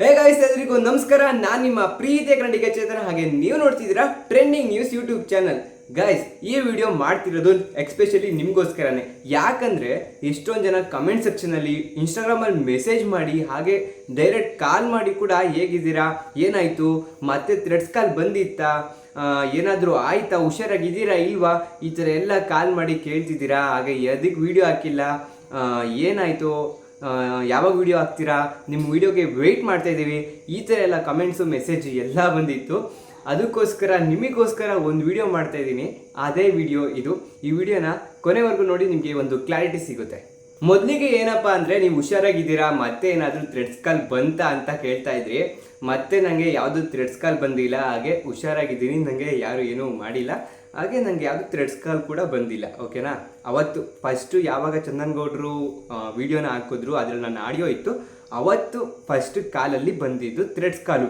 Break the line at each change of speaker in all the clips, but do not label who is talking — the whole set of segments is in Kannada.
ಹೇ ಗಾಯ್ಸ್ ಎಲ್ರಿಗೂ ನಮಸ್ಕಾರ. ನಾನು ನಿಮ್ಮ ಪ್ರೀತಿಯ ಕನ್ನಡಿಗ ಚೇತನ ಹಾಗೆ ನೀವು ನೋಡ್ತಿದ್ದೀರಾ trending news YouTube channel guys ಈ ವಿಡಿಯೋ ಮಾಡ್ತಿರೋದು ಎಕ್ಸ್ಪೆಷಲಿ ನಿಮಗೋಸ್ಕರನೇ. ಯಾಕಂದ್ರೆ ಎಷ್ಟೊಂದು ಜನ ಕಮೆಂಟ್ ಸೆಕ್ಷನಲ್ಲಿ ಇನ್ಸ್ಟಾಗ್ರಾಮಲ್ಲಿ ಮೆಸೇಜ್ ಮಾಡಿ, ಹಾಗೆ ಡೈರೆಕ್ಟ್ ಕಾಲ್ ಮಾಡಿ ಕೂಡ ಹೇಗಿದ್ದೀರಾ? ಏನಾಯ್ತು? ಮತ್ತೆ ಥ್ರೆಡ್ಸ್ ಕಾಲ್ ಬಂದಿತ್ತಾ? ಏನಾದರೂ ಆಯ್ತಾ? ಹುಷಾರಾಗಿದ್ದೀರಾ ಇಲ್ವಾ? ಈ ಥರ ಎಲ್ಲ ಕಾಲ್ ಮಾಡಿ ಕೇಳ್ತಿದ್ದೀರಾ? ಹಾಗೆ ಎದಕ್ಕೆ ವಿಡಿಯೋ ಹಾಕಿಲ್ಲ? ಏನಾಯ್ತು? ಯಾವಾಗ ವೀಡಿಯೋ ಹಾಕ್ತೀರಾ? ನಿಮ್ಮ ವಿಡಿಯೋಗೆ ವೆಯ್ಟ್ ಮಾಡ್ತಾ ಇದ್ದೀವಿ. ಈ ಥರ ಎಲ್ಲ ಕಮೆಂಟ್ಸು ಮೆಸೇಜ್ ಎಲ್ಲ ಬಂದಿತ್ತು. ಅದಕ್ಕೋಸ್ಕರ ನಿಮಗೋಸ್ಕರ ಒಂದು ವಿಡಿಯೋ ಮಾಡ್ತಾ ಇದ್ದೀನಿ. ಅದೇ ವಿಡಿಯೋ ಇದು. ಈ ವಿಡಿಯೋನ ಕೊನೆವರೆಗೂ ನೋಡಿ ನಿಮಗೆ ಒಂದು ಕ್ಲಾರಿಟಿ ಸಿಗುತ್ತೆ. ಮೊದಲಿಗೆ ಏನಪ್ಪ ಅಂದರೆ ನೀವು ಹುಷಾರಾಗಿದ್ದೀರಾ, ಮತ್ತೆ ಏನಾದರೂ ಥ್ರೆಡ್ಸ್ ಕಾಲ್ ಬಂತಾ ಅಂತ ಕೇಳ್ತಾ ಇದ್ರಿ. ಮತ್ತೆ ನನಗೆ ಯಾವುದು ಥ್ರೆಡ್ಸ್ ಕಾಲ್ ಬಂದಿಲ್ಲ, ಹಾಗೆ ಹುಷಾರಾಗಿದ್ದೀನಿ ನನಗೆ ಯಾರು ಏನೂ ಮಾಡಿಲ್ಲ. ಹಾಗೆ ನನಗೆ ಯಾವುದು ಥ್ರೆಡ್ಸ್ ಕಾಲ್ ಕೂಡ ಬಂದಿಲ್ಲ ಓಕೆನಾ ಅವತ್ತು ಫಸ್ಟು ಯಾವಾಗ ಚಂದನ್ ಗೌಡ್ರು ವಿಡಿಯೋನ ಹಾಕಿದ್ರು, ಅದರಲ್ಲಿ ನನ್ನ ಆಡಿಯೋ ಇತ್ತು. ಅವತ್ತು ಫಸ್ಟ್ ಕಾಲಲ್ಲಿ ಬಂದಿದ್ದು ಥ್ರೆಡ್ಸ್ ಕಾಲು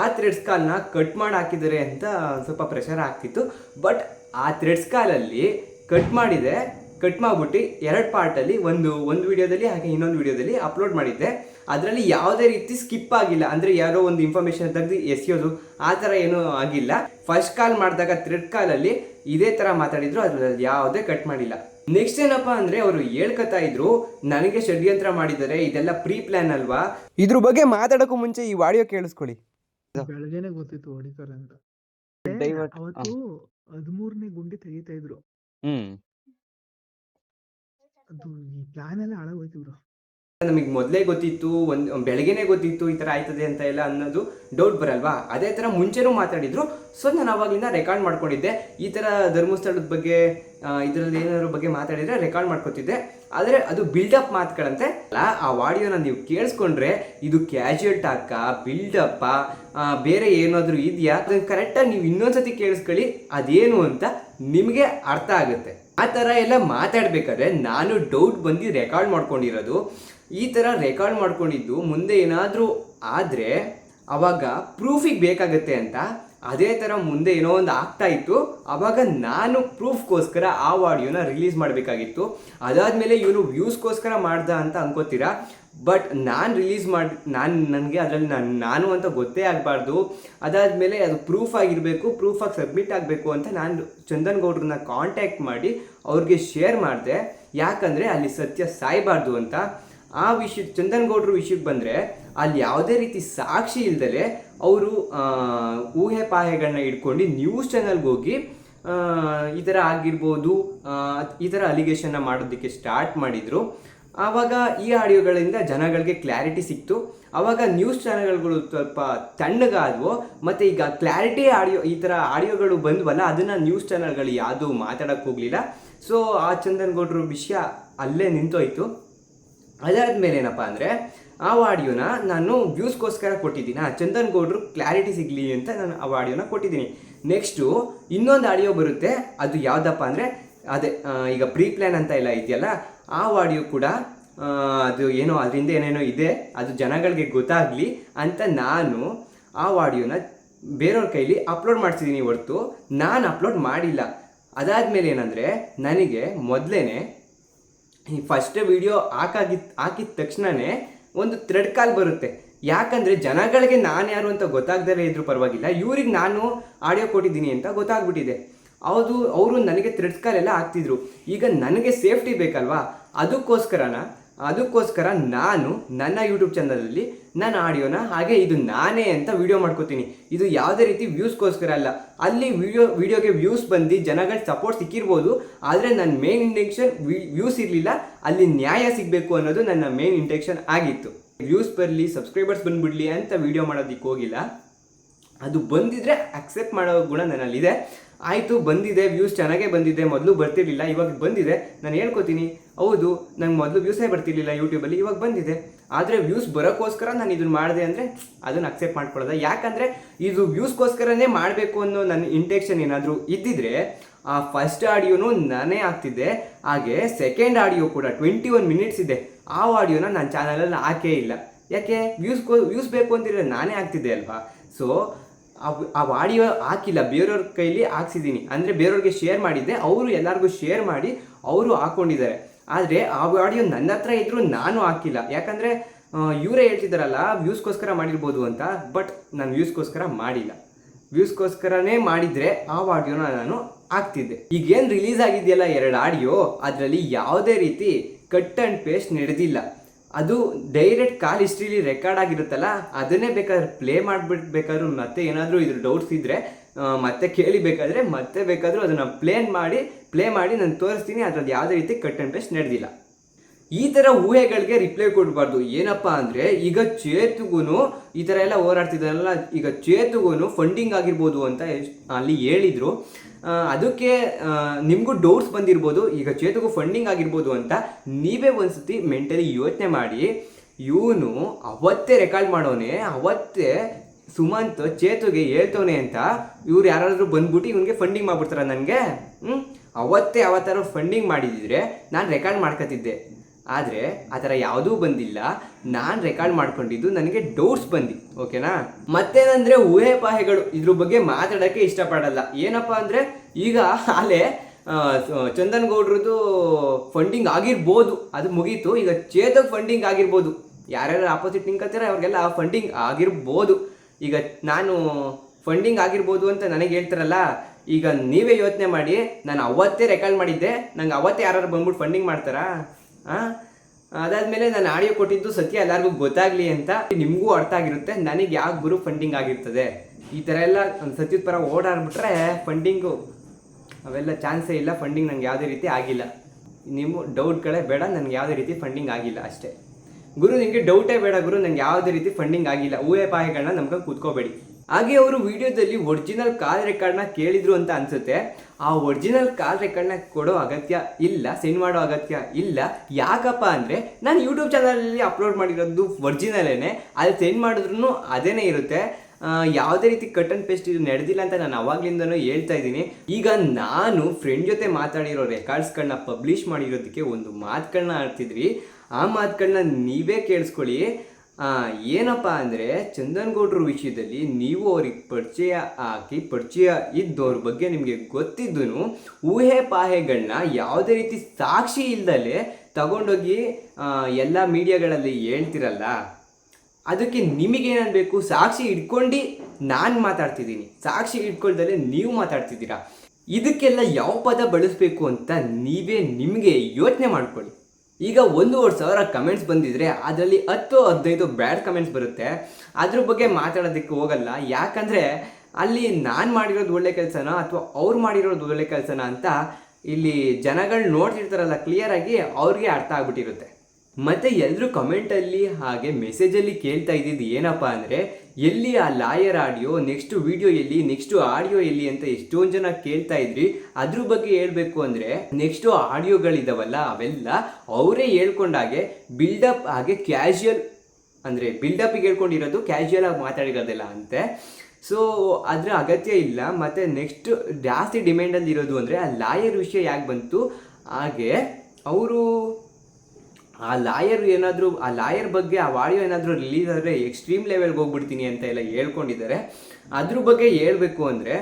ಆ ಥ್ರೆಡ್ಸ್ ಕಾಲ್ನ ಕಟ್ ಮಾಡಿ ಹಾಕಿದ್ದಾರೆ ಅಂತ ಸ್ವಲ್ಪ ಪ್ರೆಷರ್ ಆಗ್ತಿತ್ತು. ಬಟ್ ಆ ಥ್ರೆಡ್ಸ್ ಕಾಲಲ್ಲಿ ಕಟ್ ಮಾಡಿದೆ ಕಟ್ ಮಾಡಿಬಿಟ್ಟು ಎರಡು ಪಾರ್ಟಲ್ಲಿ ಒಂದು ಒಂದು ವಿಡಿಯೋದಲ್ಲಿ ಹಾಗೆ ಇನ್ನೊಂದು ವಿಡಿಯೋದಲ್ಲಿ ಅಪ್ಲೋಡ್ ಮಾಡಿದ್ದೆ. ಅದರಲ್ಲಿ ಯಾವುದೇ ರೀತಿ ಸ್ಕಿಪ್ ಆಗಿಲ್ಲ. ಅಂದರೆ ಯಾರೋ ಒಂದು ಇನ್ಫಾರ್ಮೇಷನ್ ತೆಗೆದು ಎಸೆಯೋದು ಆ ಥರ ಏನೂ ಆಗಿಲ್ಲ. ಫಸ್ಟ್ ಕಾಲ್ ಮಾಡಿದಾಗ ಥ್ರೆಡ್ ಕಾಲಲ್ಲಿ ಇದೇ ಥರ ಮಾತಾಡಿದ್ರು ಅದ್ರಲ್ಲಿ ಯಾವುದೇ ಕಟ್ ಮಾಡಿಲ್ಲ. ನೆಕ್ಸ್ಟ್ ಏನಪ್ಪಾ ಅಂದ್ರೆ ಅವರು ಹೇಳ್ಕೊತಾ ಇದ್ರು ನನಗೆ ಷಡ್ಯಂತ್ರ ಮಾಡಿದರೆ ಇದೆಲ್ಲ ಪ್ರೀ ಪ್ಲಾನ್ ಅಲ್ವಾ? ಇದ್ರ ಬಗ್ಗೆ ಮಾತಾಡಕ್ಕೂ ಮುಂಚೆ ಈ ವಾಡಿಯೋ ಕೇಳಿಸ್ಕೊಳ್ಳಿ.
ಬೆಳಗ್ಗೆನೆ ಗೊತ್ತಿತ್ತು ಹೊಡಿತಾರೆ ಅಂತ. ಅವತ್ತು ಹದಿಮೂರನೇ ಗುಂಡಿ ತೆಗಿತಾ ಇದ್ರು.
ಹ್ಮ್.
ಅದು ಈ ಪ್ಲಾನ್ ಎಲ್ಲ ಹಾಳಾಗೋಯ್ತು ಬ್ರೋ.
ನಮಗೆ ಮೊದಲೇ ಗೊತ್ತಿತ್ತು, ಒಂದು ಬೆಳಗ್ಗೆನೆ ಗೊತ್ತಿತ್ತು ಈ ಥರ ಆಯ್ತದೆ ಅಂತ ಎಲ್ಲ ಅನ್ನೋದು ಡೌಟ್ ಬರಲ್ವಾ? ಅದೇ ಥರ ಮುಂಚೆನೂ ಮಾತಾಡಿದ್ರು. ಸೊ ನಾನು ಅವಾಗಲಿಂದ ರೆಕಾರ್ಡ್ ಮಾಡ್ಕೊಂಡಿದ್ದೆ. ಈ ಥರ ಧರ್ಮಸ್ಥಳದ ಬಗ್ಗೆ ಇದರಲ್ಲಿ ಏನಾದ್ರ ಬಗ್ಗೆ ಮಾತಾಡಿದರೆ ರೆಕಾರ್ಡ್ ಮಾಡ್ಕೊತಿದ್ದೆ. ಆದರೆ ಅದು ಬಿಲ್ಡಪ್ ಮಾತುಗಳಂತೆ. ಅಲ್ಲ, ಆ ಆಡಿಯೋನ ನೀವು ಕೇಳಿಸ್ಕೊಂಡ್ರೆ ಇದು ಕ್ಯಾಶುಯಲ್ ಟಾಕ ಬಿಲ್ಡಪ್ಪ ಬೇರೆ ಏನಾದರೂ ಇದೆಯಾ? ಅದನ್ನು ಕರೆಕ್ಟಾಗಿ ನೀವು ಇನ್ನೊಂದ್ಸತಿ ಕೇಳಿಸ್ಕೊಳ್ಳಿ. ಅದೇನು ಅಂತ ನಿಮಗೆ ಅರ್ಥ ಆಗುತ್ತೆ. ಆ ಥರ ಎಲ್ಲ ಮಾತಾಡ್ಬೇಕಾದ್ರೆ ನಾನು ಡೌಟ್ ಬಂದು ರೆಕಾರ್ಡ್ ಮಾಡ್ಕೊಂಡಿರೋದು. ಈ ಥರ ರೆಕಾರ್ಡ್ ಮಾಡ್ಕೊಂಡಿದ್ದು ಮುಂದೆ ಏನಾದರೂ ಆದರೆ ಅವಾಗ ಪ್ರೂಫಿಗೆ ಬೇಕಾಗತ್ತೆ ಅಂತ ಅದೇ ಥರ ಮುಂದೆ ಏನೋ ಒಂದು ಆಗ್ತಾ ಇತ್ತು. ಅವಾಗ ನಾನು ಪ್ರೂಫ್ಗೋಸ್ಕರ ಆ ಆಡಿಯೋನ ರಿಲೀಸ್ ಮಾಡಬೇಕಾಗಿತ್ತು. ಅದಾದಮೇಲೆ ಇವನು ವ್ಯೂಸ್ಗೋಸ್ಕರ ಮಾಡ್ದ ಅಂತ ಅನ್ಕೋತೀರಾ? ಬಟ್ ನಾನು ರಿಲೀಸ್ ಮಾಡಿ, ನಾನು ನನಗೆ ಅದರಲ್ಲಿ ನಾನು ನಾನು ಅಂತ ಗೊತ್ತೇ ಆಗಬಾರ್ದು. ಅದಾದಮೇಲೆ ಅದು ಪ್ರೂಫ್ ಆಗಿರಬೇಕು ಪ್ರೂಫಾಗಿ ಸಬ್ಮಿಟ್ ಆಗಬೇಕು ಅಂತ ನಾನು ಚಂದನ್ ಗೌಡ್ರನ್ನ ಕಾಂಟ್ಯಾಕ್ಟ್ ಮಾಡಿ ಅವ್ರಿಗೆ ಶೇರ್ ಮಾಡಿದೆ. ಯಾಕಂದರೆ ಅಲ್ಲಿ ಸತ್ಯ ಸಾಯಬಾರ್ದು ಅಂತ. ಆ ವಿಷಯ ಚಂದನ್ ಗೌಡ್ರ ವಿಷಯಕ್ಕೆ ಬಂದರೆ ಅಲ್ಲಿ ಯಾವುದೇ ರೀತಿ ಸಾಕ್ಷಿ ಇಲ್ದಲೆ ಅವರು ಊಹೆ ಪಾಹೆಗಳನ್ನ ಇಟ್ಕೊಂಡು ನ್ಯೂಸ್ ಚಾನಲ್ಗೆ ಹೋಗಿ ಈ ಥರ ಆಗಿರ್ಬೋದು ಈ ಥರ ಅಲಿಗೇಷನ್ನ ಮಾಡೋದಕ್ಕೆ ಸ್ಟಾರ್ಟ್ ಮಾಡಿದರು. ಆವಾಗ ಈ ಆಡಿಯೋಗಳಿಂದ ಜನಗಳಿಗೆ ಕ್ಲಾರಿಟಿ ಸಿಕ್ತು. ಆವಾಗ ನ್ಯೂಸ್ ಚಾನೆಲ್ಗಳು ಸ್ವಲ್ಪ ತಣ್ಣಗಾದವು. ಮತ್ತು ಈಗ ಕ್ಲಾರಿಟಿ ಆಡಿಯೋ, ಈ ಥರ ಆಡಿಯೋಗಳು ಬಂದ್ವಲ್ಲ, ಅದನ್ನು ನ್ಯೂಸ್ ಚಾನೆಲ್ಗಳು ಯಾವುದೂ ಮಾತಾಡೋಕ್ಕೆ ಹೋಗಲಿಲ್ಲ. ಸೊ ಆ ಚಂದನ್ ಗೌಡ್ರ ವಿಷಯ ಅಲ್ಲೇ ನಿಂತೋಯ್ತು. ಅದಾದ್ಮೇಲೆ ಏನಪ್ಪ ಅಂದರೆ, ಆ ಆಡಿಯೋನ ನಾನು ವ್ಯೂಸ್ಗೋಸ್ಕರ ಕೊಟ್ಟಿದ್ದೀನಿ. ಆ ಚಂದನ್ ಗೌಡ್ರು ಕ್ಲಾರಿಟಿ ಸಿಗಲಿ ಅಂತ ನಾನು ಆ ಆಡಿಯೋನ ಕೊಟ್ಟಿದ್ದೀನಿ. ನೆಕ್ಸ್ಟು ಇನ್ನೊಂದು ಆಡಿಯೋ ಬರುತ್ತೆ. ಅದು ಯಾವುದಪ್ಪ ಅಂದರೆ, ಅದೇ ಈಗ ಪ್ರೀ ಪ್ಲ್ಯಾನ್ ಅಂತ ಎಲ್ಲ ಇದೆಯಲ್ಲ, ಆ ಆಡಿಯೋ ಕೂಡ ಅದು ಏನೋ ಅದರಿಂದ ಏನೇನೋ ಇದೆ, ಅದು ಜನಗಳಿಗೆ ಗೊತ್ತಾಗಲಿ ಅಂತ ನಾನು ಆ ಆಡಿಯೋನ ಬೇರೆಯವ್ರ ಕೈಲಿ ಅಪ್ಲೋಡ್ ಮಾಡ್ತಿದ್ದೀನಿ ಹೊರತು, ನಾನು ಅಪ್ಲೋಡ್ ಮಾಡಿಲ್ಲ. ಅದಾದಮೇಲೆ ಏನಂದರೆ, ನನಗೆ ಮೊದಲೇ ಈ ಫಸ್ಟ್ ವಿಡಿಯೋ ಹಾಕಾಗಿ, ಹಾಕಿದ ತಕ್ಷಣವೇ ಒಂದು ಥ್ರೆಡ್ ಕಾಲ್ ಬರುತ್ತೆ. ಯಾಕಂದರೆ ಜನಗಳಿಗೆ ನಾನು ಯಾರು ಅಂತ ಗೊತ್ತಾಗ್ದಲೇ ಇದ್ರೂ ಪರವಾಗಿಲ್ಲ, ಇವ್ರಿಗೆ ನಾನು ಆಡಿಯೋ ಕೊಟ್ಟಿದ್ದೀನಿ ಅಂತ ಗೊತ್ತಾಗ್ಬಿಟ್ಟಿದೆ. ಹೌದು, ಅವರು ನನಗೆ ಥ್ರೆಡ್ ಕಾಲ್ ಎಲ್ಲ ಹಾಕ್ತಿದ್ರು. ಈಗ ನನಗೆ ಸೇಫ್ಟಿ ಬೇಕಲ್ವಾ? ಅದಕ್ಕೋಸ್ಕರನ ಅದಕ್ಕೋಸ್ಕರ ನಾನು ನನ್ನ ಯೂಟ್ಯೂಬ್ ಚಾನಲಲ್ಲಿ ನನ್ನ ಆಡಿಯೋನ ಹಾಗೆ ಇದು ನಾನೇ ಅಂತ ವಿಡಿಯೋ ಮಾಡ್ಕೋತೀನಿ. ಇದು ಯಾವುದೇ ರೀತಿ ವ್ಯೂಸ್ಗೋಸ್ಕರ ಅಲ್ಲ. ಅಲ್ಲಿ ವಿಡಿಯೋ ವಿಡಿಯೋಗೆ ವ್ಯೂಸ್ ಬಂದು ಜನಗಳ ಸಪೋರ್ಟ್ ಸಿಕ್ಕಿರ್ಬೋದು, ಆದರೆ ನನ್ನ ಮೇನ್ ಇಂಟೆಕ್ಷನ್ ವ್ಯೂಸ್ ಇರಲಿಲ್ಲ, ಅಲ್ಲಿ ನ್ಯಾಯ ಸಿಗಬೇಕು ಅನ್ನೋದು ನನ್ನ ಮೇನ್ ಇಂಟೆಕ್ಷನ್ ಆಗಿತ್ತು. ವ್ಯೂಸ್ ಬರಲಿ ಸಬ್ಸ್ಕ್ರೈಬರ್ಸ್ ಬಂದ್ಬಿಡ್ಲಿ ಅಂತ ವಿಡಿಯೋ ಮಾಡೋದಕ್ಕೆ ಹೋಗಿಲ್ಲ. ಅದು ಬಂದಿದ್ರೆ ಅಕ್ಸೆಪ್ಟ್ ಮಾಡೋ ಗುಣ ನನ್ನಲ್ಲಿದೆ. ಆಯಿತು, ಬಂದಿದೆ ವ್ಯೂಸ್ ಚೆನ್ನಾಗೇ ಬಂದಿದೆ, ಮೊದಲು ಬರ್ತಿರ್ಲಿಲ್ಲ, ಇವಾಗ ಬಂದಿದೆ. ನಾನು ಹೇಳ್ಕೊತೀನಿ ಹೌದು, ನಂಗೆ ಮೊದಲು ವ್ಯೂಸೇ ಬರ್ತಿರ್ಲಿಲ್ಲ ಯೂಟ್ಯೂಬಲ್ಲಿ ಇವಾಗ ಬಂದಿದೆ. ಆದರೆ ವ್ಯೂಸ್ ಬರೋಕ್ಕೋಸ್ಕರ ನಾನು ಇದನ್ನು ಮಾಡಿದೆ ಅಂದರೆ ಅದನ್ನು ಅಕ್ಸೆಪ್ಟ್ ಮಾಡ್ಕೊಳ್ಳೋದ? ಯಾಕಂದರೆ ಇದು ವ್ಯೂಸ್ಗೋಸ್ಕರನೇ ಮಾಡಬೇಕು ಅನ್ನೋ ನನ್ನ ಇಂಟೆಕ್ಷನ್ ಏನಾದರೂ ಇದ್ದಿದ್ರೆ, ಆ ಫಸ್ಟ್ ಆಡಿಯೋನು ನಾನೇ ಆಗ್ತಿದ್ದೆ. ಹಾಗೆ ಸೆಕೆಂಡ್ ಆಡಿಯೋ ಕೂಡ ಟ್ವೆಂಟಿ ಒನ್ ಮಿನಿಟ್ಸ್ ಇದೆ. ಆ ಆಡಿಯೋನ ನನ್ನ ಚಾನಲಲ್ಲಿ ಹಾಕೇ ಇಲ್ಲ. ಯಾಕೆ? ವ್ಯೂಸ್ ವ್ಯೂಸ್ ಬೇಕು ಅಂತಿದ್ರೆ ನಾನೇ ಆಗ್ತಿದ್ದೆ ಅಲ್ವಾ? ಸೊ ಆ ಆಡಿಯೋ ಹಾಕಿಲ್ಲ. ಬೇರೆಯವ್ರ ಕೈಲಿ ಹಾಕ್ಸಿದ್ದೀನಿ. ಅಂದರೆ ಬೇರೆಯವ್ರಿಗೆ ಶೇರ್ ಮಾಡಿದ್ದೆ. ಅವರು ಎಲ್ಲರಿಗೂ ಶೇರ್ ಮಾಡಿ, ಅವರು ಹಾಕ್ಕೊಂಡಿದ್ದಾರೆ ಆದರೆ ಆ ಆಡಿಯೋ ನನ್ನ ಹತ್ರ ಇದ್ದರೂ ನಾನು ಹಾಕಿಲ್ಲ. ಯಾಕಂದರೆ ಇವರೇ ಹೇಳ್ತಿದ್ದಾರಲ್ಲ ವ್ಯೂಸ್ಗೋಸ್ಕರ ಮಾಡಿರ್ಬೋದು ಅಂತ ಬಟ್ ನಾನು ವ್ಯೂಸ್ಗೋಸ್ಕರ ಮಾಡಿಲ್ಲ. ವ್ಯೂಸ್ಗೋಸ್ಕರನೇ ಮಾಡಿದರೆ ಆ ಆಡಿಯೋನ ನಾನು ಹಾಕ್ತಿದ್ದೆ. ಈಗೇನು ರಿಲೀಸ್ ಆಗಿದೆಯಲ್ಲ ಎರಡು ಆಡಿಯೋ ಅದರಲ್ಲಿ ಯಾವುದೇ ರೀತಿ ಕಟ್ ಆ್ಯಂಡ್ ಪೇಸ್ಟ್ ನಡೆದಿಲ್ಲ. ಅದು ಡೈರೆಕ್ಟ್ ಕಾಲ್ ಹಿಸ್ಟ್ರಿಲಿ ರೆಕಾರ್ಡ್ ಆಗಿರುತ್ತಲ್ಲ, ಅದನ್ನೇ ಬೇಕಾದ್ರೆ ಪ್ಲೇ ಮಾಡಿಬಿಟ್ಟು ಬೇಕಾದ್ರೂ ಮತ್ತೆ ಏನಾದರೂ ಇದ್ರ ಡೌಟ್ಸ್ ಇದ್ದರೆ ಮತ್ತೆ ಕೇಳಿ ಬೇಕಾದರೆ ಮತ್ತೆ ಬೇಕಾದರೂ ಅದನ್ನು ಪ್ಲೇನ್ ಮಾಡಿ ಪ್ಲೇ ಮಾಡಿ ನಾನು ತೋರಿಸ್ತೀನಿ ಅದರಲ್ಲಿ ಯಾವುದೇ ರೀತಿ ಕಟ್ ಆ್ಯಂಡ್ ಪೇಸ್ಟ್ ನಡೆದಿಲ್ಲ. ಈ ಥರ ಊಹೆಗಳಿಗೆ ರಿಪ್ಲೈ ಕೊಡಬಾರ್ದು. ಏನಪ್ಪ ಅಂದರೆ, ಈಗ ಚೇತುಗೂ ಈ ಥರ ಎಲ್ಲ ಹೋರಾಡ್ತಿದ್ದಾರಲ್ಲ ಈಗ ಚೇತುಗೂ ಫಂಡಿಂಗ್ ಆಗಿರ್ಬೋದು ಅಂತ ಅಲ್ಲಿ ಹೇಳಿದರು. ಅದಕ್ಕೆ ನಿಮಗೂ ಡೌಟ್ಸ್ ಬಂದಿರ್ಬೋದು. ಈಗ ಚೇತುಗೂ ಫಂಡಿಂಗ್ ಆಗಿರ್ಬೋದು ಅಂತ ನೀವೇ ಒಂದ್ಸತಿ ಮೆಂಟಲಿ ಯೋಚನೆ ಮಾಡಿ. ಇವನು ಅವತ್ತೇ ರೆಕಾರ್ಡ್ ಮಾಡೋನೆ, ಅವತ್ತೇ ಸುಮಂತ್ ಚೇತುಗೆ ಹೇಳ್ತವನೆ ಅಂತ, ಇವ್ರು ಯಾರಾದರೂ ಬಂದ್ಬಿಟ್ಟು ಇವನಿಗೆ ಫಂಡಿಂಗ್ ಮಾಡ್ಬಿಡ್ತಾರ ನನಗೆ? ಹ್ಞೂ ಅವತ್ತೇ ಅವತ್ತಾರು ಫಂಡಿಂಗ್ ಮಾಡಿದಿದ್ರೆ ನಾನು ರೆಕಾರ್ಡ್ ಮಾಡ್ಕೊತಿದ್ದೆ ಆದರೆ ಆ ಥರ ಯಾವುದೂ ಬಂದಿಲ್ಲ. ನಾನು ರೆಕಾರ್ಡ್ ಮಾಡ್ಕೊಂಡಿದ್ದು ನನಗೆ ಡೌಟ್ಸ್ ಬಂದಿ ಓಕೆನಾ ಮತ್ತೇನಂದರೆ ಊಹೆ ಪಾಹೆಗಳು, ಇದ್ರ ಬಗ್ಗೆ ಮಾತಾಡೋಕ್ಕೆ ಇಷ್ಟಪಡಲ್ಲ. ಏನಪ್ಪ ಅಂದರೆ, ಈಗ ಆಲೆ ಚಂದನ್ ಗೌಡ್ರದ್ದು ಫಂಡಿಂಗ್ ಆಗಿರ್ಬೋದು, ಅದು ಮುಗೀತು. ಈಗ ಚೇತಕ್ ಫಂಡಿಂಗ್ ಆಗಿರ್ಬೋದು. ಯಾರ್ಯಾರು ಆಪೋಸಿಟ್ ನಿಂಕತ್ತೀರ ಅವ್ರಿಗೆಲ್ಲ ಫಂಡಿಂಗ್ ಆಗಿರ್ಬೋದು. ಈಗ ನಾನು ಫಂಡಿಂಗ್ ಆಗಿರ್ಬೋದು ಅಂತ ನನಗೆ ಹೇಳ್ತಾರಲ್ಲ, ಈಗ ನೀವೇ ಯೋಚನೆ ಮಾಡಿ. ನಾನು ಅವತ್ತೇ ರೆಕಾರ್ಡ್ ಮಾಡಿದ್ದೆ. ನಂಗೆ ಅವತ್ತೇ ಯಾರು ಬಂದ್ಬಿಟ್ಟು ಫಂಡಿಂಗ್ ಮಾಡ್ತಾರಾ? ಹಾಂ ಅದಾದಮೇಲೆ ನಾನು ಆಡಿಯೋ ಕೊಟ್ಟಿದ್ದು ಸತ್ಯ ಎಲ್ಲರಿಗೂ ಗೊತ್ತಾಗಲಿ ಅಂತ ನಿಮಗೂ ಅರ್ಥ ಆಗಿರುತ್ತೆ. ನನಗೆ ಯಾವ ಗುರು ಫಂಡಿಂಗ್ ಆಗಿರ್ತದೆ? ಈ ಥರ ಎಲ್ಲ ಸತ್ಯದ ಪರ ಓಡಾಡ್ಬಿಟ್ರೆ ಫಂಡಿಂಗು ಅವೆಲ್ಲ ಚಾನ್ಸೇ ಇಲ್ಲ. ಫಂಡಿಂಗ್ ನಂಗೆ ಯಾವುದೇ ರೀತಿ ಆಗಿಲ್ಲ. ನಿಮ್ಮ ಡೌಟ್ಗಳೇ ಬೇಡ. ನನಗೆ ಯಾವುದೇ ರೀತಿ ಫಂಡಿಂಗ್ ಆಗಿಲ್ಲ ಅಷ್ಟೇ. ಗುರು ನಿಮಗೆ ಡೌಟೇ ಬೇಡ ಗುರು, ನಂಗೆ ಯಾವುದೇ ರೀತಿ ಫಂಡಿಂಗ್ ಆಗಿಲ್ಲ. ಊಹೆ ಪಾಯಗಳನ್ನ ನಮ್ಗೆ ಕೂತ್ಕೋಬೇಡಿ. ಹಾಗೆ ಅವರು ವಿಡಿಯೋದಲ್ಲಿ ಒರಿಜಿನಲ್ ಕಾಲ್ ರೆಕಾರ್ಡ್ನ ಕೇಳಿದ್ರು ಅಂತ ಅನ್ಸುತ್ತೆ. ಆ ಒರಿಜಿನಲ್ ಕಾಲ್ ರೆಕಾರ್ಡ್ನ ಕೊಡೋ ಅಗತ್ಯ ಇಲ್ಲ ಸೆಂಡ್ ಮಾಡೋ ಅಗತ್ಯ ಇಲ್ಲ. ಯಾಕಪ್ಪ ಅಂದರೆ, ನಾನು ಯೂಟ್ಯೂಬ್ ಚಾನಲಲ್ಲಿ ಅಪ್ಲೋಡ್ ಮಾಡಿರೋದು ಒರಿಜಿನಲೇನೆ ಅಲ್ಲಿ ಸೆಂಡ್ ಮಾಡಿದ್ರು ಅದೇನೇ ಇರುತ್ತೆ. ಯಾವುದೇ ರೀತಿ ಕಟ್ ಅಂಡ್ ಪೇಸ್ಟ್ ಇದು ನಡೆದಿಲ್ಲ ಅಂತ ನಾನು ಅವಾಗ್ಲಿಂದನೂ ಹೇಳ್ತಾ ಇದ್ದೀನಿ. ಈಗ ನಾನು ಫ್ರೆಂಡ್ ಜೊತೆ ಮಾತಾಡಿರೋ ರೆಕಾರ್ಡ್ಸ್ಗಳನ್ನ ಪಬ್ಲಿಷ್ ಮಾಡಿರೋದಕ್ಕೆ ಒಂದು ಮಾತುಗಳನ್ನ ಆಡ್ತಿದ್ರಿ ಆ ಮಾತುಗಳನ್ನ ನೀವೇ ಕೇಳಿಸ್ಕೊಳ್ಳಿ. ಏನಪ್ಪ ಅಂದರೆ ಚಂದನ್ ಗೌಡ್ರ ವಿಷಯದಲ್ಲಿ ನೀವು ಅವ್ರಿಗೆ ಪರಿಚಯ ಹಾಕಿ ಪರಿಚಯ ಇದ್ದವ್ರ ಬಗ್ಗೆ ನಿಮಗೆ ಗೊತ್ತಿದ್ದೂ ಊಹೆ ಪಾಹೆಗಳನ್ನ ಯಾವುದೇ ರೀತಿ ಸಾಕ್ಷಿ ಇಲ್ದಲೆ ತಗೊಂಡೋಗಿ ಎಲ್ಲ ಮೀಡಿಯಾಗಳಲ್ಲಿ ಹೇಳ್ತಿರಲ್ಲ. ಅದಕ್ಕೆ ನಿಮಗೇನಬೇಕು ಸಾಕ್ಷಿ ಇಟ್ಕೊಂಡು ನಾನು ಮಾತಾಡ್ತಿದ್ದೀನಿ. ಸಾಕ್ಷಿ ಇಟ್ಕೊಳ್ದಲೆ ನೀವು ಮಾತಾಡ್ತಿದ್ದೀರಾ. ಇದಕ್ಕೆಲ್ಲ ಯಾವ ಪದ ಬಳಸಬೇಕು ಅಂತ ನೀವೇ ನಿಮಗೆ ಯೋಚನೆ ಮಾಡ್ಕೊಳ್ಳಿ. ಈಗ ಒಂದೂವರೆ ಸಾವಿರ ಕಮೆಂಟ್ಸ್ ಬಂದಿದ್ರೆ ಅದರಲ್ಲಿ ಹತ್ತು, ಹದಿನೈದು ಬ್ಯಾಡ್ ಕಮೆಂಟ್ಸ್ ಬರುತ್ತೆ. ಅದ್ರ ಬಗ್ಗೆ ಮಾತಾಡೋದಕ್ಕೆ ಹೋಗಲ್ಲ. ಯಾಕಂದರೆ ಅಲ್ಲಿ ನಾನು ಮಾಡಿರೋದು ಒಳ್ಳೆ ಕೆಲಸನ ಅಥವಾ ಅವ್ರು ಮಾಡಿರೋದು ಒಳ್ಳೆ ಕೆಲಸನ ಅಂತ ಇಲ್ಲಿ ಜನಗಳು ನೋಡ್ತಿರ್ತಾರಲ್ಲ ಕ್ಲಿಯರಾಗಿ ಅವ್ರಿಗೆ ಅರ್ಥ ಆಗ್ಬಿಟ್ಟಿರುತ್ತೆ. ಮತ್ತೆ ಎಲ್ಲರೂ ಕಮೆಂಟಲ್ಲಿ ಹಾಗೆ ಮೆಸೇಜಲ್ಲಿ ಕೇಳ್ತಾ ಇದ್ದಿದ್ದು ಏನಪ್ಪ ಅಂದರೆ, ಎಲ್ಲಿ ಆ ಲಾಯರ್ ಆಡಿಯೋ ನೆಕ್ಸ್ಟ್ ವಿಡಿಯೋ ಎಲ್ಲಿ ನೆಕ್ಸ್ಟ್ ಆಡಿಯೋ ಎಲ್ಲಿ ಅಂತ ಎಷ್ಟೊಂದು ಜನ ಕೇಳ್ತಾ ಇದ್ರಿ. ಅದ್ರ ಬಗ್ಗೆ ಹೇಳಬೇಕು ಅಂದರೆ ನೆಕ್ಸ್ಟ್ ಆಡಿಯೋಗಳಿದಾವಲ್ಲ ಅವೆಲ್ಲ ಅವರೇ ಹೇಳ್ಕೊಂಡಾಗೆ ಬಿಲ್ಡಪ್ ಹಾಗೆ ಕ್ಯಾಶುಯಲ್ ಅಂದರೆ ಬಿಲ್ಡಪ್ಪಿಗೆ ಹೇಳ್ಕೊಂಡಿರೋದು ಕ್ಯಾಶುಯಲ್ ಆಗಿ ಮಾತಾಡಿರೋದಿಲ್ಲ ಅಂತೆ. ಸೊ ಅದರ ಅಗತ್ಯ ಇಲ್ಲ. ಮತ್ತು ನೆಕ್ಸ್ಟ್ ಜಾಸ್ತಿ ಡಿಮ್ಯಾಂಡಲ್ಲಿ ಇರೋದು ಅಂದರೆ ಆ ಲಾಯರ್ ವಿಷಯ ಯಾಕೆ ಬಂತು? ಹಾಗೆ, ಅವರು ಆ ಲಾಯರ್ ಏನಾದರೂ, ಆ ಲಾಯರ್ ಬಗ್ಗೆ, ಆ ವಾಡಿಯೋ ಏನಾದರೂ ರಿಲೀಸ್ ಆದರೆ ಎಕ್ಸ್ಟ್ರೀಮ್ ಲೆವೆಲ್ಗೆ ಹೋಗ್ಬಿಡ್ತೀನಿ ಅಂತ ಎಲ್ಲ ಹೇಳ್ಕೊಂಡಿದ್ದಾರೆ. ಅದ್ರ ಬಗ್ಗೆ ಹೇಳಬೇಕು ಅಂದರೆ,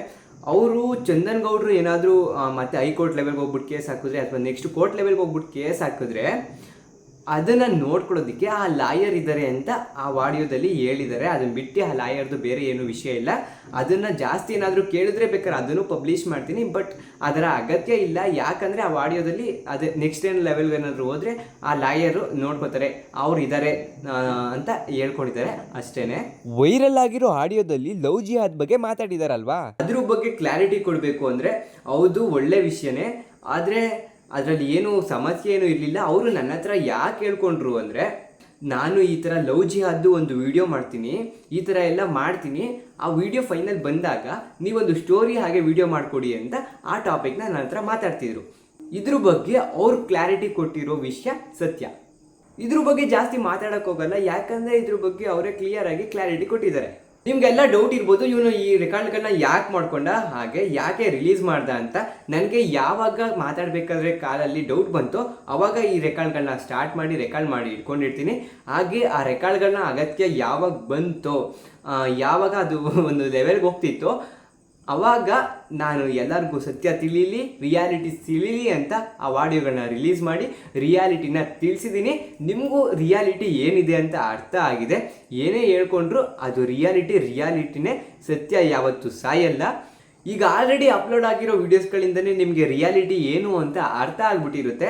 ಅವರು ಚಂದನ್ ಗೌಡ್ರು ಏನಾದರೂ ಮತ್ತೆ ಹೈಕೋರ್ಟ್ ಲೆವೆಲ್ಗೆ ಹೋಗ್ಬಿಟ್ಟು ಕೇಸ್ ಹಾಕಿದ್ರೆ ಅಥವಾ ನೆಕ್ಸ್ಟ್ ಕೋರ್ಟ್ ಲೆವೆಲ್ಗೆ ಹೋಗ್ಬಿಟ್ಟು ಕೇಸ್ ಹಾಕಿದ್ರೆ ಅದನ್ನು ನೋಡ್ಕೊಳ್ಳೋದಕ್ಕೆ ಆ ಲಾಯರ್ ಇದ್ದಾರೆ ಅಂತ ಆ ಆಡಿಯೋದಲ್ಲಿ ಹೇಳಿದ್ದಾರೆ. ಅದನ್ನ ಬಿಟ್ಟು ಆ ಲಾಯರ್ದು ಬೇರೆ ಏನು ವಿಷಯ ಇಲ್ಲ. ಅದನ್ನು ಜಾಸ್ತಿ ಏನಾದರೂ ಕೇಳಿದ್ರೆ ಬೇಕಾದ್ರೆ ಅದನ್ನು ಪಬ್ಲಿಷ್ ಮಾಡ್ತೀನಿ. ಬಟ್ ಅದರ ಅಗತ್ಯ ಇಲ್ಲ. ಯಾಕಂದರೆ ಆ ಆಡಿಯೋದಲ್ಲಿ ಅದೇ ನೆಕ್ಸ್ಟ್ ಏನು ಲೆವೆಲ್ ಏನಾದರೂ ಹೋದರೆ ಆ ಲಾಯರು ನೋಡ್ಕೋತಾರೆ. ಅವ್ರು ಇದ್ದಾರೆ ಅಂತ ಹೇಳ್ಕೊಂಡಿದ್ದಾರೆ ಅಷ್ಟೇನೆ.
ವೈರಲ್ ಆಗಿರೋ ಆಡಿಯೋದಲ್ಲಿ ಲವ್ ಜಿಹಾದ್ ಬಗ್ಗೆ ಮಾತಾಡಿದಾರಲ್ವಾ?
ಅದ್ರ ಬಗ್ಗೆ ಕ್ಲಾರಿಟಿ ಕೊಡಬೇಕು ಅಂದರೆ ಹೌದು ಒಳ್ಳೆ ವಿಷಯನೇ. ಆದರೆ ಅದರಲ್ಲಿ ಏನು ಸಮಸ್ಯೆ ಏನೂ ಇರಲಿಲ್ಲ. ಅವರು ನನ್ನ ಹತ್ರ ಯಾಕೆ ಹೇಳ್ಕೊಂಡ್ರು ಅಂದರೆ, ನಾನು ಈ ಥರ ಲವ್ ಜಿಹಾದ್ದು ಒಂದು ವಿಡಿಯೋ ಮಾಡ್ತೀನಿ, ಈ ಥರ ಎಲ್ಲ ಮಾಡ್ತೀನಿ. ಆ ವಿಡಿಯೋ ಫೈನಲ್ ಬಂದಾಗ ನೀವೊಂದು ಸ್ಟೋರಿ ಹಾಗೆ ವಿಡಿಯೋ ಮಾಡಿಕೊಡಿ ಅಂತ ಆ ಟಾಪಿಕ್ನ ನನ್ನ ಹತ್ರ ಮಾತಾಡ್ತಿದ್ರು. ಇದ್ರ ಬಗ್ಗೆ ಅವ್ರು ಕ್ಲಾರಿಟಿ ಕೊಟ್ಟಿರೋ ವಿಷಯ ಸತ್ಯ. ಇದ್ರ ಬಗ್ಗೆ ಜಾಸ್ತಿ ಮಾತಾಡೋಕ್ಕೋಗಲ್ಲ ಯಾಕಂದರೆ ಇದ್ರ ಬಗ್ಗೆ ಅವರೇ ಕ್ಲಿಯರಾಗಿ ಕ್ಲಾರಿಟಿ ಕೊಟ್ಟಿದ್ದಾರೆ. ನಿಮ್ಗೆಲ್ಲ ಡೌಟ್ ಇರ್ಬೋದು, ಇವನು ಈ ರೆಕಾರ್ಡ್ಗಳನ್ನ ಯಾಕೆ ಮಾಡ್ಕೊಂಡ, ಹಾಗೆ ಯಾಕೆ ರಿಲೀಸ್ ಮಾಡ್ದ ಅಂತ ನನಗೆ ಯಾವಾಗ ಮಾತಾಡಬೇಕಾದ್ರೆ ಕಾಲಲ್ಲಿ ಡೌಟ್ ಬಂತೋ, ಅವಾಗ ಈ ರೆಕಾರ್ಡ್ಗಳನ್ನ ಸ್ಟಾರ್ಟ್ ಮಾಡಿ ರೆಕಾರ್ಡ್ ಮಾಡಿ ಇಟ್ಕೊಂಡಿರ್ತೀನಿ. ಹಾಗೆ ಆ ರೆಕಾರ್ಡ್ಗಳನ್ನ ಅಗತ್ಯ ಯಾವಾಗ ಬಂತೋ ಯಾವಾಗ ಅದು ಒಂದು ಲೆವೆಲ್ಗೆ ಹೋಗ್ತಿತ್ತೋ ಅವಾಗ ನಾನು ಎಲ್ಲರಿಗೂ ಸತ್ಯ ತಿಳಿಯಲಿ ರಿಯಾಲಿಟಿ ತಿಳಿಲಿ ಅಂತ ಆ ಆಡಿಯೋಗಳನ್ನ ರಿಲೀಸ್ ಮಾಡಿ ರಿಯಾಲಿಟಿನ ತಿಳಿಸಿದ್ದೀನಿ ನಿಮಗೂ ರಿಯಾಲಿಟಿ ಏನಿದೆ ಅಂತ ಅರ್ಥ ಆಗಿದೆ. ಏನೇ ಹೇಳ್ಕೊಂಡ್ರು ಅದು ರಿಯಾಲಿಟಿ ರಿಯಾಲಿಟಿನೇ ಸತ್ಯ ಯಾವತ್ತೂ ಸಾಯಲ್ಲ. ಈಗ ಆಲ್ರೆಡಿ ಅಪ್ಲೋಡ್ ಆಗಿರೋ ವಿಡಿಯೋಸ್ಗಳಿಂದನೇ ನಿಮಗೆ ರಿಯಾಲಿಟಿ ಏನು ಅಂತ ಅರ್ಥ ಆಗ್ಬಿಟ್ಟಿರುತ್ತೆ.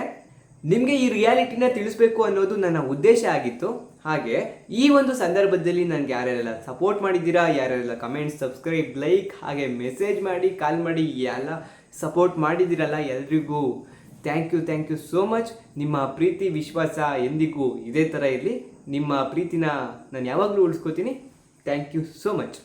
ನಿಮಗೆ ಈ ರಿಯಾಲಿಟಿನ ತಿಳಿಸ್ಬೇಕು ಅನ್ನೋದು ನನ್ನ ಉದ್ದೇಶ ಆಗಿತ್ತು. ಹಾಗೆ, ಈ ಒಂದು ಸಂದರ್ಭದಲ್ಲಿ ನನಗೆ ಯಾರ್ಯಾರೆಲ್ಲ ಸಪೋರ್ಟ್ ಮಾಡಿದ್ದೀರಾ ಯಾರ್ಯಾರೆಲ್ಲ ಕಮೆಂಟ್ ಸಬ್ಸ್ಕ್ರೈಬ್ ಲೈಕ್ ಹಾಗೆ ಮೆಸೇಜ್ ಮಾಡಿ ಕಾಲ್ ಮಾಡಿ, ಎಲ್ಲ ಸಪೋರ್ಟ್ ಮಾಡಿದ್ದೀರಲ್ಲ ಎಲ್ರಿಗೂ. Thank you thank you so much ನಿಮ್ಮ ಪ್ರೀತಿ, ವಿಶ್ವಾಸ ಎಂದಿಗೂ ಇದೇ ಥರ ಇರಲಿ. ನಿಮ್ಮ ಪ್ರೀತಿನ ನಾನು ಯಾವಾಗಲೂ ಉಳಿಸ್ಕೋತೀನಿ. Thank you so much